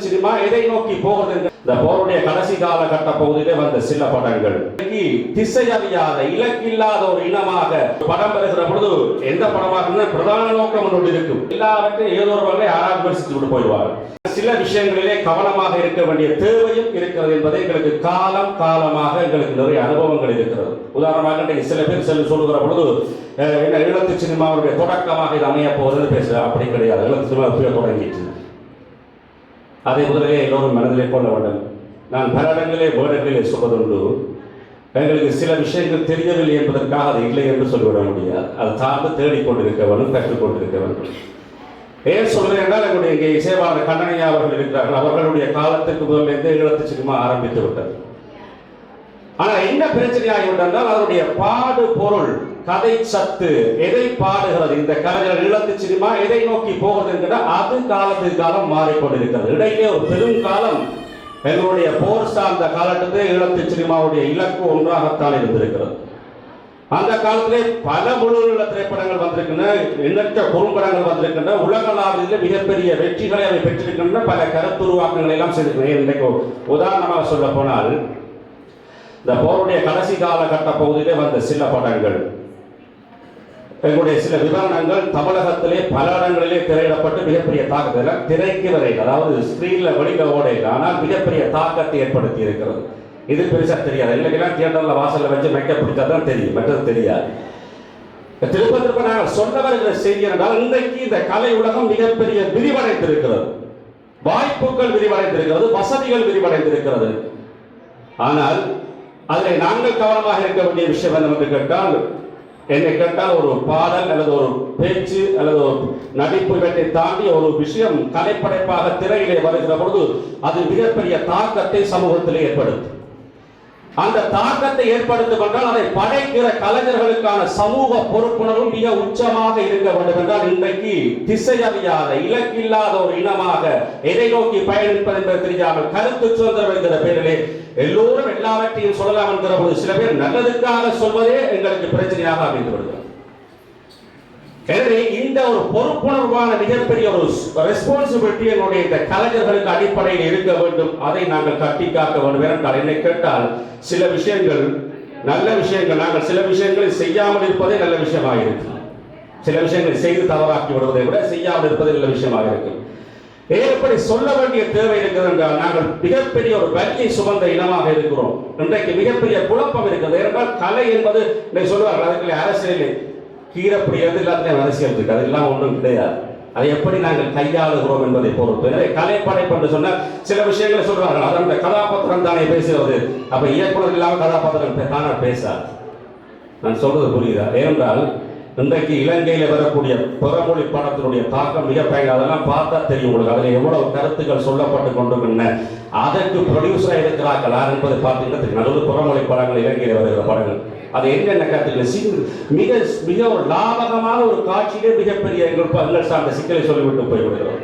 Cinema எதை நோக்கி போகிறது? இந்த போருடைய கடைசி காலகட்ட பகுதியிலே வந்த சில படங்கள். திசை அறியாத இலக்கில்லாத ஒரு இனமாக படம் பெறுகிற பொழுது எந்த படமாக பிரதான நோக்கம் ஒன்று இருக்கும். எல்லாவற்றையும் ஏதோ ஒரு வகையை யாராவது விமர்சித்து விட்டு போயிடுவார் சில விஷயங்களிலே கவனமாக இருக்க வேண்டிய தேவையும் இருக்கிறது என்பதை எங்களுக்கு காலம் காலமாக எங்களுக்கு நிறைய அனுபவங்கள் இருக்கிறது. உதாரணமாக சில பேர் செல்ல சொல்லுகிற பொழுது அஹ், என்ன ஈழத்து சினிமாவுடைய தொடக்கமாக இது அமைய போகிறது பேசுகிறேன் அப்படி கிடையாது. ஈழத்து சினிமா தொடங்கிட்டு அதை முதலே எல்லோரும் மனதிலே கொள்ள வேண்டும். நான் பல இடங்களிலே சொல்வதுண்டு. எங்களுக்கு சில விஷயங்கள் தெரியவில்லை என்பதற்காக அது இல்லை என்று சொல்லிவிட முடியாது. அது சார்ந்து தேடிக்கொண்டிருக்க வேண்டும் கற்றுக்கொண்டிருக்க வேண்டும். ஏன் சொல்றேன் என்றால் எங்களுடைய இங்கே இசைவாளர் கண்ணனையா அவர்கள் இருக்கிறார்கள். அவர்களுடைய காலத்துக்கு முதல்ல இருந்தே ஈழத்து சினிமா ஆரம்பித்து விட்டது. ஆனால் என்ன பிரச்சனையாகிவிட்டால் அதனுடைய பாடு பொருள் கதை சத்து எதை பாடுகிறது? இந்த கலைஞர் இழத்து சினிமா எதை நோக்கி போகிறது என்கிற அது காலத்துக்கு காலம் மாறிக்கொண்டிருக்கிறது. இடையிலே ஒரு பெரும் காலம் எங்களுடைய போர் சார்ந்த காலத்திலே இழத்து சினிமாவுடைய இலக்கு ஒன்றாகத்தான் இருந்திருக்கிறது. அந்த காலத்திலே பல முழு திரைப்படங்கள் வந்திருக்கின்றன எண்ணற்ற குறும்படங்கள் வந்திருக்கின்றன உலகளாவிலே மிகப்பெரிய வெற்றிகளை அவை பெற்றிருக்கின்றன பல கருத்துருவாக்கங்களை எல்லாம் செய்திருக்கிறேன் இன்றைக்கு உதாரணமாக சொல்ல போனால் இந்த போருடைய கடைசி காலகட்ட பகுதியிலே வந்த சில படங்கள். எங்களுடைய சில விவரணங்கள் தமிழகத்திலே பல இடங்களிலே திரையிடப்பட்டு மிகப்பெரிய தாக்கத்தில் திரைக்கு வரையில் அதாவது ஸ்கிரீன்ல வெளியில ஓடையில் ஆனால் மிகப்பெரிய தாக்கத்தை ஏற்படுத்தி இருக்கிறது. இது பெருசாக தெரியாது. இல்லைங்களா தியேட்டர்ல வாசல்ல வச்சு மெக்க பிடிச்சா தான் தெரியும். மற்றது தெரியாது. திரும்ப திரும்ப நாங்கள் சொல்ல வருகிற செய்தி என்றால் இன்றைக்கு இந்த கலை உலகம் மிகப்பெரிய விரிவடைந்திருக்கிறது. வாய்ப்புகள் விரிவடைந்திருக்கிறது. வசதிகள் விரிவடைந்திருக்கிறது. ஆனால் அதில் நாங்கள் கவனமாக இருக்க வேண்டிய விஷயம் என்னவென்று கேட்டால் என்னை கேட்டால் ஒரு பாடல் அல்லது ஒரு பேச்சு அல்லது ஒரு நடிப்பு இவற்றை தாண்டி ஒரு விஷயம் கலைப்படைப்பாக திரையிலே வருகிற பொழுது அது மிகப்பெரிய தாக்கத்தை சமூகத்தில் ஏற்படுத்தும். அந்த தாக்கத்தை ஏற்படுத்தும் என்றால் அதை படைக்கிற கலைஞர்களுக்கான சமூக பொறுப்புணர்வும் மிக உச்சமாக இருக்க வேண்டும் என்றால் இன்றைக்கு திசையறியாத இலக்கில்லாத ஒரு இனமாக எதை நோக்கி பயணிப்பது என்பது தெரியாமல் கருத்து சுதந்திரம் என்கிற பெயரிலே எல்லோரும் எல்லாவற்றையும் சொல்லலாம் என்கிற போது சில பேர் நல்லதுக்காக சொல்வதே எங்களுக்கு பிரச்சனையாக அமைந்து விடுகிறது எனவே இந்த ஒரு பொறுப்புணர்வான மிகப்பெரிய ஒரு ரெஸ்பான்சிபிலிட்டி என்னுடைய இந்த கலைஞர்களுக்கு அடிப்படையில் இருக்க வேண்டும். அதை நாங்கள் கட்டி காக்க வேண்டும். என்றால் என்னை கேட்டால் சில விஷயங்கள் நல்ல விஷயங்கள் நாங்கள் சில விஷயங்களை செய்யாமல் இருப்பதே நல்ல விஷயமாக இருக்கு சில விஷயங்களை செய்து தவறாக்கி விடுவதை விட செய்யாமல் இருப்பது நல்ல விஷயமாக இருக்கு எப்படி சொல்ல வேண்டிய தேவை இருக்கிறது என்றால் நாங்கள் மிகப்பெரிய ஒரு வலியை சுமந்த இனமாக இருக்கிறோம். இன்றைக்கு மிகப்பெரிய குழப்பம் இருக்கிறது. ஏனென்றால் கலை என்பது சொல்லுவார்கள் அதுக்குள்ளே அரசியல் கீரப்படி வந்து எல்லாத்துலையும் அரசியல் இருக்கு அது எல்லாம் ஒன்றும் கிடையாது. அதை எப்படி நாங்கள் கையாளுகிறோம் என்பதை பொறுத்து. எனவே கலைப்படைப்பு என்று சொன்னால் சில விஷயங்களை சொல்றார்கள். அது அந்த கதாபாத்திரம் தானே பேசுகிறது. அப்ப இயக்குனர் இல்லாமல் கதாபாத்திரம் தானே பேசாது. நான் சொல்றது புரியுதா? ஏனென்றால் இன்றைக்கு இலங்கையில் வரக்கூடிய பிறமொழி படத்தினுடைய தாக்கம் மிக பயங்கர. அதெல்லாம் பார்த்தா தெரியும் உங்களுக்கு. அதில் எவ்வளவு கருத்துக்கள் சொல்லப்பட்டு கொண்டிருக்கின்றன அதற்கு ப்ரொடியூசராக இருக்கிறார்களா யார் என்பதை பார்த்தீங்கன்னா தெரியும் நடுவில் பிறமொழி படங்கள் இலங்கையில் வருகிற படங்கள். அது என்னென்ன கற்றுக்கல மிக மிக ஒரு லாபகமான ஒரு காட்சியிலே மிகப்பெரிய எங்கள் சார்ந்த சிக்கலை சொல்லிவிட்டு போய்விடுகிறோம்.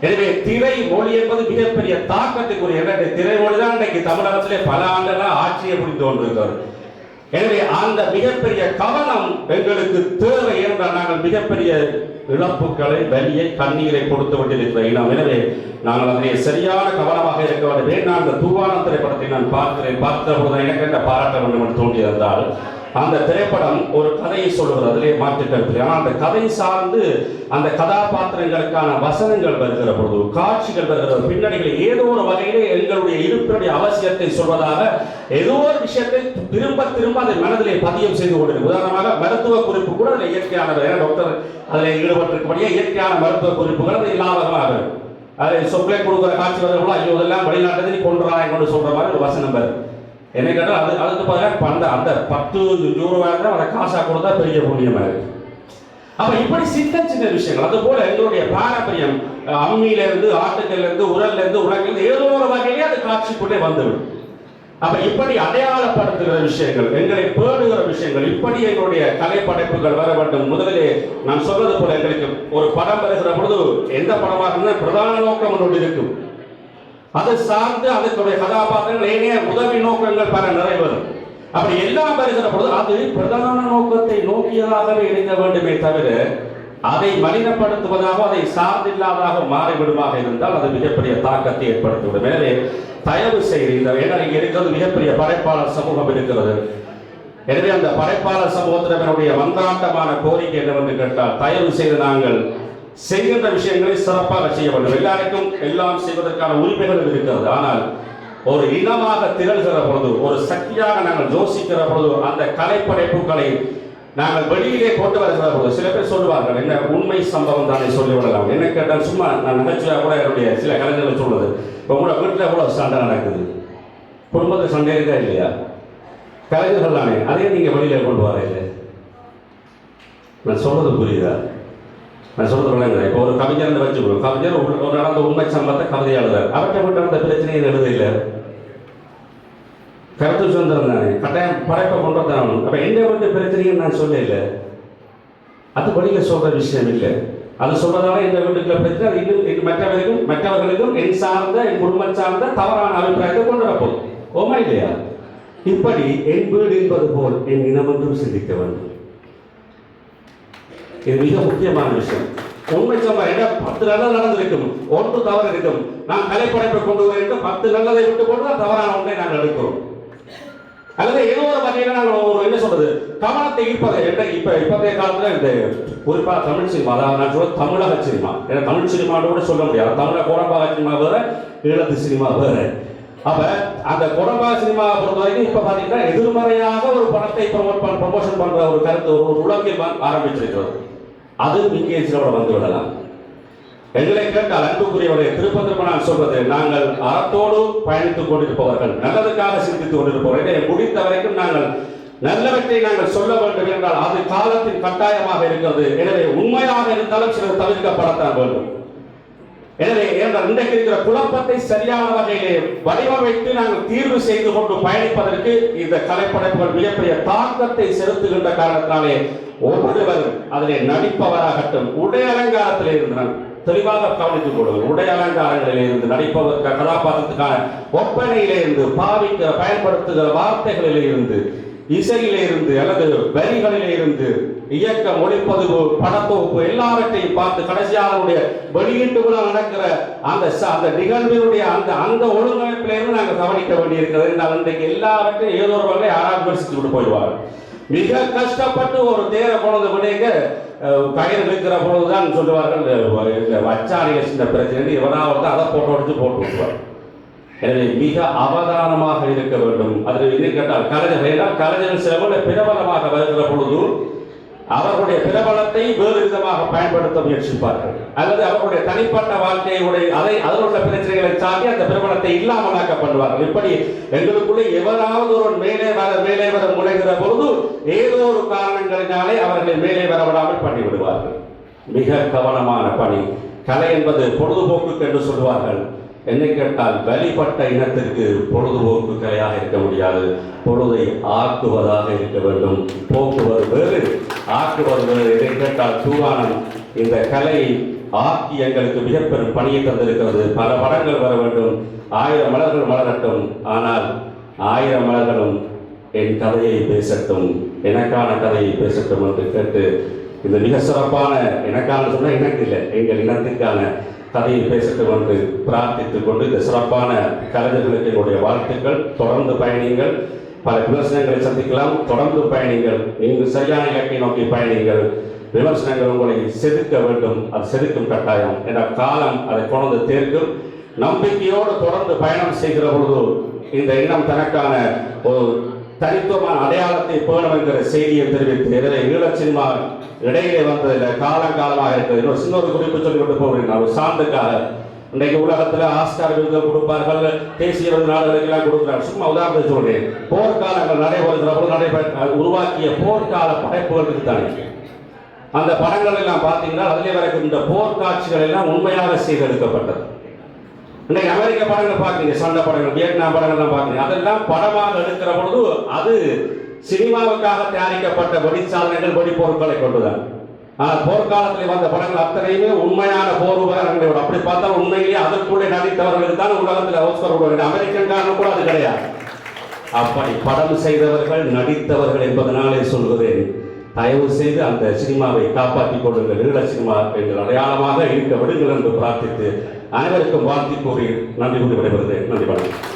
எனவே திரை மொழி என்பது மிகப்பெரிய தாக்கத்துக்குரிய திரை திரைமொழி தான் இன்றைக்கு தமிழகத்திலே பல ஆண்டுகளாக ஆட்சியை புரிந்து கொண்டிருக்கிறது எனவே அந்த மிகப்பெரிய கவனம் எங்களுக்கு தேவை என்றால் நாங்கள் மிகப்பெரிய இழப்புகளை வலியை கண்ணீரை கொடுத்து கொண்டிருக்கிற இனம் எனவே நாங்கள் அதிலே சரியான கவனமாக இருக்க வேண்டும். நான் அந்த தூவான திரைப்படத்தை நான் பார்க்கிறேன். பார்த்த பொழுது எனக்கு என்ன பாராட்ட வேண்டும் என்று தோன்றியிருந்தால் அந்த திரைப்படம் ஒரு கதையை சொல்லுவது அதிலே மாற்று கருத்து. ஆனால் அந்த கதை சார்ந்து அந்த கதாபாத்திரங்களுக்கான வசனங்கள் வருகிற பொழுது காட்சிகள் வருகிற பின்னணிகளை ஏதோ ஒரு வகையிலே எங்களுடைய இருப்பினுடைய அவசியத்தை சொல்வதாக ஏதோ ஒரு விஷயத்தை திரும்ப திரும்ப அதை மனதிலே பதியம் செய்து கொண்டிருக்கு உதாரணமாக மருத்துவ குறிப்பு கூட அதில் இயற்கையானது. ஏன்னா டாக்டர் அதில் ஈடுபட்டிருக்கபடியே இயற்கையான மருத்துவ குறிப்புகள் அது லாபகமாக இருக்கும் அதை சொற்களை கொடுக்குற காட்சி வருகிறவங்களோ ஐயோ இதெல்லாம் வெளிநாட்டு நீ கொண்டுறா கொண்டு சொல்ற மாதிரி ஒரு வசனம் வருது என்ன கேட்டால் அது அதுக்கு பதிலாக அந்த அந்த பத்து ரூபாய் இருந்தால் அதை காசாக கொடுத்தா பெரிய புண்ணியமாக இருக்கு அப்ப இப்படி சின்ன சின்ன விஷயங்கள். அது போல எங்களுடைய பாரம்பரியம் அஹ், அம்மியில இருந்து ஆட்டுக்கல்ல இருந்து உரல்ல இருந்து உலகில் ஏதோ ஒரு வகையிலே அது காட்சிக்குள்ளே வந்துவிடும். அப்ப இப்படி அடையாளப்படுத்துகிற விஷயங்கள் எங்களை பேணுகிற விஷயங்கள் இப்படி எங்களுடைய கலைப்படைப்புகள் வர வேண்டும். முதலிலே நான் சொல்றது போல எங்களுக்கு ஒரு படம் வருகிற பொழுது எந்த படமாக இருந்தால் பிரதான நோக்கம் ஒன்று இருக்கும். அதை சார்ந்து அதற்குடைய கதாபாத்திரங்கள் ஏனைய உதவி நோக்கங்கள் பல நிறைவேறும் அப்படி எல்லாம் வருகிற பொழுது அது பிரதான நோக்கத்தை நோக்கியதாகவே இருக்க வேண்டுமே தவிர அதை மலினப்படுத்துவதாக அதை சார்ந்தில்லாதாக மாறிவிடுமாக இருந்தால் அது மிகப்பெரிய தாக்கத்தை ஏற்படுத்திவிடும். எனவே தயவு செய்து இந்த ஏன்னா இங்க இருக்கிறது மிகப்பெரிய படைப்பாளர் சமூகம் இருக்கிறது. எனவே அந்த படைப்பாளர் சமூகத்தினருடைய வந்தாட்டமான கோரிக்கை என்னவென்று கேட்டால் தயவு செய்து நாங்கள் செய்கின்ற விஷயங்களை சிறப்பாக செய்ய வேண்டும். எல்லாருக்கும் எல்லாம் செய்வதற்கான உரிமைகள் இருக்கிறது. ஆனால் ஒரு இனமாக திரள்கிற பொழுது ஒரு சக்தியாக நாங்கள் யோசிக்கிற பொழுது அந்த கலைப்படைப்புகளை நாங்கள் வெளியிலே கொண்டு வர பொழுது சில பேர் சொல்லுவார்கள் என்ன உண்மை சம்பவம் தானே சொல்லி விடலாம். என்ன கேட்டால் சும்மா நான் நகைச்சுவையாக கூட என்னுடைய சில கலைஞர்கள் சொல்றது இப்போ கூட வீட்டில் கூட சண்டை நடக்குது? குடும்பத்தில் சண்டை இருக்கா இல்லையா? கலைஞர்கள் தானே. அதே நீங்கள் வெளியில கொண்டு இல்லை நான் சொல்றது புரியுதா? நான் சொல்றது விளங்குதா? இப்போ ஒரு கவிஞர் வச்சுக்கணும் கவிஞர் ஒரு ஒரு நடந்த உண்மை சம்பவத்தை கவிதை எழுதார் அவர்கிட்ட மட்டும் அந்த பிரச்சனையை எழுத இல்லை. கருத்து சுதந்திரம் தானே கட்டாயம் படைப்பை கொண்டு தான் அப்போ என்ன விட்டு பிரச்சனையை நான் சொல்லல. அது வழியில் சொல்ற விஷயம் இல்லை. அது சொல்றதால இந்த வீட்டுக்குள்ள பிரச்சனை அது இன்னும் மற்றவர்களுக்கும் மற்றவர்களுக்கும் என் சார்ந்த என் குடும்பம் சார்ந்த தவறான அபிப்பிராயத்தை கொண்டு வரப்போம் ஓமா இல்லையா? இப்படி என் வீடு என்பது போல் என் இனமென்றும் சிந்திக்க வேண்டும். இது மிக முக்கியமான விஷயம். உண்மை சம்பா என்ன பத்து நல்லது நடந்திருக்கும். ஒன்று தவறு இருக்கும். நான் கலைப்படைப்பை கொண்டு வருகின்ற பத்து நல்லதை விட்டு போட்டு தான் தவறான ஒன்றை நாங்கள் எடுக்கிறோம். அல்லது ஏதோ ஒரு வகையில நாங்கள் ஒரு என்ன சொல்றது? கவனத்தை ஈர்ப்பது என்ன இப்ப இப்போதைய காலத்துல இந்த குறிப்பா தமிழ் சினிமா. அதாவது நான் சொல்றது தமிழக சினிமா. ஏன்னா தமிழ் சினிமான்னு கூட சொல்ல முடியாது. தமிழக கோடம்பாக சினிமா வேற ஈழத்து சினிமா வேற. அப்ப அந்த குடம்பாக சினிமா பொறுத்த வரைக்கும் இப்ப பாத்தீங்கன்னா எதிர்மறையாக ஒரு படத்தை ப்ரொமோட் பண்ண ப்ரொமோஷன் பண்ற ஒரு கருத்து ஒரு உலகில் ஆரம்பிச்சிருக்கிறது. அது விங்கேஜோட வந்து விடலாம். எங்களை கேட்டால் அன்புக்குரியவரை திருப்பத்திற்கு நான் சொல்வது நாங்கள் அறத்தோடு பயணித்துக் கொண்டிருப்பவர்கள் நல்லதுக்காக சிந்தித்துக் கொண்டிருப்பவர்கள். எனவே முடிந்த வரைக்கும் நாங்கள் நல்லவற்றை நாங்கள் சொல்ல வேண்டும் என்றால் அது காலத்தின் கட்டாயமாக இருக்கிறது. எனவே உண்மையாக இருந்தாலும் சிலர் தவிர்க்கப்படத்தான் வேண்டும். எனவே இன்றைக்கு இருக்கிற குழப்பத்தை சரியான வகையிலே வடிவமைத்து நாங்கள் தீர்வு செய்து கொண்டு பயணிப்பதற்கு இந்த கலைப்படைப்புகள் மிகப்பெரிய தாக்கத்தை செலுத்துகின்ற காரணத்தினாலே ஒவ்வொருவரும் அதிலே நடிப்பவராகட்டும் உடை அலங்காரத்தில் இருந்தான் தெளிவாக கவனித்துக் கொள்வது உடை அலங்காரங்களில் இருந்து நடிப்பவர் கதாபாத்திரத்துக்கான ஒப்பனையிலே இருந்து பாவிக்க பயன்படுத்துகிற வார்த்தைகளிலே இருந்து இசையிலே இருந்து அல்லது வரிகளிலே இருந்து இயக்கம் ஒளிப்பதிவு படத்தொகுப்பு எல்லாவற்றையும் பார்த்து கடைசியாக அவருடைய வெளியீட்டு விழா நடக்கிற அந்த அந்த நிகழ்வினுடைய அந்த அந்த ஒழுங்கமைப்பிலிருந்து நாங்கள் கவனிக்க வேண்டியிருக்கிறது. என்றால் இன்றைக்கு எல்லாவற்றையும் ஏதோ ஒரு வகையை ஆராய்ச்சி விமர்சித்து விட்டு போயிடுவார்கள். மிக கஷ்டப்பட்டு ஒரு தேரை பொழுது விடைங்க கயிறு இருக்கிற பொழுதுதான் சொல்லுவார்கள் அஹ், இந்த சின்ன பிரச்சனை எவனாவது அதை போட்டு உடச்சு போட்டு விடுவார் எனவே மிக அவதானமாக இருக்க வேண்டும். அதில் இது கேட்டால் கலைஞர் என்றால் கலைஞர் சில பிரபலமாக வருகிற பொழுது அவர்களுடைய பிரபலத்தை வேறு விதமாக பயன்படுத்த முயற்சிப்பார்கள். அல்லது அவர்களுடைய தனிப்பட்ட வாழ்க்கையுடைய அதை அதில் உள்ள பிரச்சனைகளை சாட்டி அந்த பிரபலத்தை இல்லாமலாக்க பண்ணுவார்கள். இப்படி எங்களுக்குள்ளே எவராவது ஒரு மேலே வர மேலே வர முனைகிற பொழுது ஏதோ ஒரு காரணங்களினாலே அவர்களை மேலே வர விடாமல் பண்ணிவிடுவார்கள். மிக கவனமான பணி. கலை என்பது பொழுதுபோக்கு என்று சொல்வார்கள் என்னை கேட்டால் வழிபட்ட இனத்திற்கு பொழுதுபோக்கு கலையாக இருக்க முடியாது. பொழுதை ஆக்குவதாக இருக்க வேண்டும். போக்குவது வேறு. ஆக்குவது வேறு. என்னை கேட்டால் சூவானம் இந்த கலை ஆர்த்தி எங்களுக்கு மிகப்பெரும் பணியை தந்திருக்கிறது. பல படங்கள் வர வேண்டும். ஆயிரம் மலர்கள் மலரட்டும். ஆனால் ஆயிரம் மலர்களும் என் கதையை பேசட்டும். எனக்கான கதையை பேசட்டும் என்று கேட்டு இந்த மிக சிறப்பான எனக்கான சொன்னால் எனக்கு இல்லை. எங்கள் இனத்திற்கான கதையை பேசட்டும் என்று பிரார்த்தித்துக் கொண்டு இந்த சிறப்பான கலைஞர்களுக்கு என்னுடைய வாழ்த்துக்கள். தொடர்ந்து பயணிங்கள் பல விமர்சனங்களை சந்திக்கலாம். தொடர்ந்து பயணிங்கள் நீங்கள் சரியான இலக்கை நோக்கி பயணிங்கள் விமர்சனங்கள் உங்களை செதுக்க வேண்டும் அது செதுக்கும் கட்டாயம். என்ற காலம் அதை கொண்டு தேர்க்கும் நம்பிக்கையோடு தொடர்ந்து பயணம் செய்கிற பொழுது இந்த இனம் தனக்கான ஒரு தனித்துவமான அடையாளத்தை பேணும் என்கிற செய்தியை தெரிவித்து எனவே ஈழ சினிமா இடையிலே வந்ததில் காலங்காலமாக இருக்கிறது. இன்னொரு சின்ன ஒரு குறிப்பு சொல்லி கொண்டு போகிறேன் ஒரு சான்றுக்காக இன்றைக்கு உலகத்தில் ஆஸ்கார் விருது கொடுப்பார்கள். தேசிய விருது நாடுகளுக்கெல்லாம் கொடுக்கிறார். சும்மா உதாரணத்தை சொல்றேன். போர்க்காலங்கள் நடைபெறுகிற போது நடைபெற உருவாக்கிய போர்க்கால படைப்புகள் தானே அந்த படங்கள் எல்லாம் பார்த்தீங்கன்னா அதிலே வரைக்கும் இந்த போர்க்காட்சிகள் எல்லாம் உண்மையாக செய்தெடுக்கப்பட்டது இன்னைக்கு அமெரிக்க படங்கள் பார்க்குறீங்க சண்டை படங்கள் வியட்நாம் படங்கள்லாம் பார்க்குறீங்க. அதெல்லாம் படமாக எடுக்கிற பொழுது அது சினிமாவுக்காக தயாரிக்கப்பட்ட வெடிச்சாதனைகள் வெடி பொருட்களை கொண்டுதான். ஆனால் போர்க்காலத்தில் வந்த படங்கள் அத்தனையுமே உண்மையான போர் உபகரணங்களோட. அப்படி பார்த்தா உண்மையிலேயே அதற்குள்ளே நடித்தவர்களுக்கு தான் உலகத்தில் அவசரம் கொடுக்க அமெரிக்கன் காரணம் கூட அது கிடையாது. அப்படி படம் செய்தவர்கள் நடித்தவர்கள் என்பதனாலே சொல்கிறேன் தயவு செய்து அந்த சினிமாவை காப்பாற்றிக் கொள்ளுங்கள். ஈழ சினிமா எங்கள் அடையாளமாக இருக்க விடுங்கள் என்று பிரார்த்தித்து அனைவருக்கும் வாழ்த்தி கூறி நன்றி கூறி விடைபெறுகிறேன். நன்றி வணக்கம்.